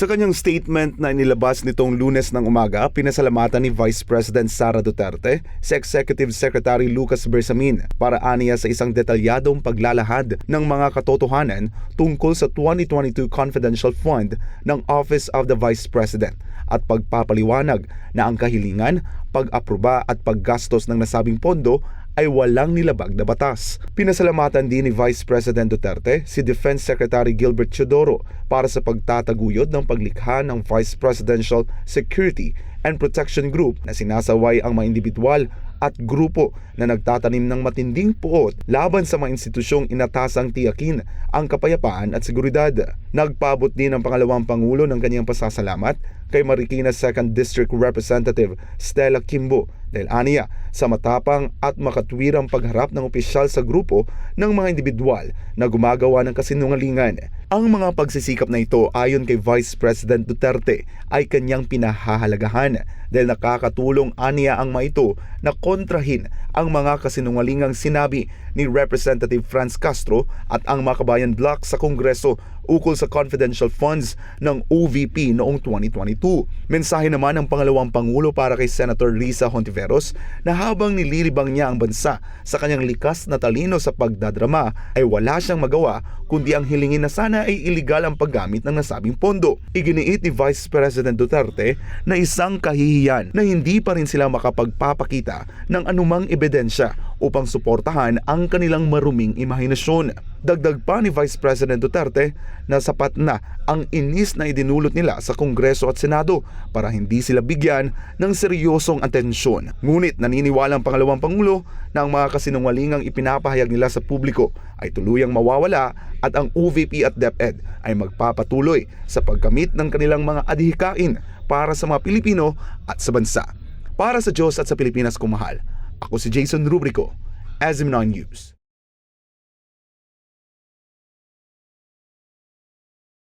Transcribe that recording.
Sa kanyang statement na inilabas nitong lunes ng umaga, pinasalamatan ni Vice President Sara Duterte si Executive Secretary Lucas Bersamin para aniya sa isang detalyadong paglalahad ng mga katotohanan tungkol sa 2022 Confidential Fund ng Office of the Vice President at pagpapaliwanag na ang kahilingan, pag-aproba at paggastos ng nasabing pondo ay walang nilabag na batas. Pinasalamatan din ni Vice President Duterte si Defense Secretary Gilbert Chodoro para sa pagtataguyod ng paglikha ng Vice Presidential Security and Protection Group na sinasaway ang mga individual at grupo na nagtatanim ng matinding puot laban sa mga institusyong inatasang tiyakin ang kapayapaan at seguridad. Nagpabot din ang pangalawang pangulo ng kanyang pasasalamat kay Marikina 2nd District Representative Stella Kimbo dahil aniya sa matapang at makatwirang pagharap ng opisyal sa grupo ng mga individual na gumagawa ng kasinungalingan. Ang mga pagsisikap na ito ayon kay Vice President Duterte ay kanyang pinahahalagahan dahil nakakatulong aniya ang mga ito na kontrahin ang mga kasinungalingang sinabi ni Representative Franz Castro at ang Makabayan Bloc sa Kongreso ukol sa confidential funds ng OVP noong 2022. Mensahe naman ng pangalawang pangulo para kay Senator Risa Hontiveros na habang nililibang niya ang bansa sa kanyang likas na talino sa pagdadrama ay wala siyang magawa kundi ang hilingin na sana ay iligal ang paggamit ng nasabing pondo. Iginiit ni Vice President Duterte na isang kahihiyan na hindi pa rin sila makapagpapakita ng anumang ebidensya upang suportahan ang kanilang maruming imahinasyon. Dagdag pa ni Vice President Duterte na sapat na ang inis na idinulot nila sa Kongreso at Senado para hindi sila bigyan ng seryosong atensyon. Ngunit naniniwala ang pangalawang Pangulo na ang mga kasinungalingang ipinapahayag nila sa publiko ay tuluyang mawawala at ang OVP at DepEd ay magpapatuloy sa pagkamit ng kanilang mga adhikain para sa mga Pilipino at sa bansa. Para sa Diyos at sa Pilipinas kumahal, ako si Jason Rubrico, Azim 9 News.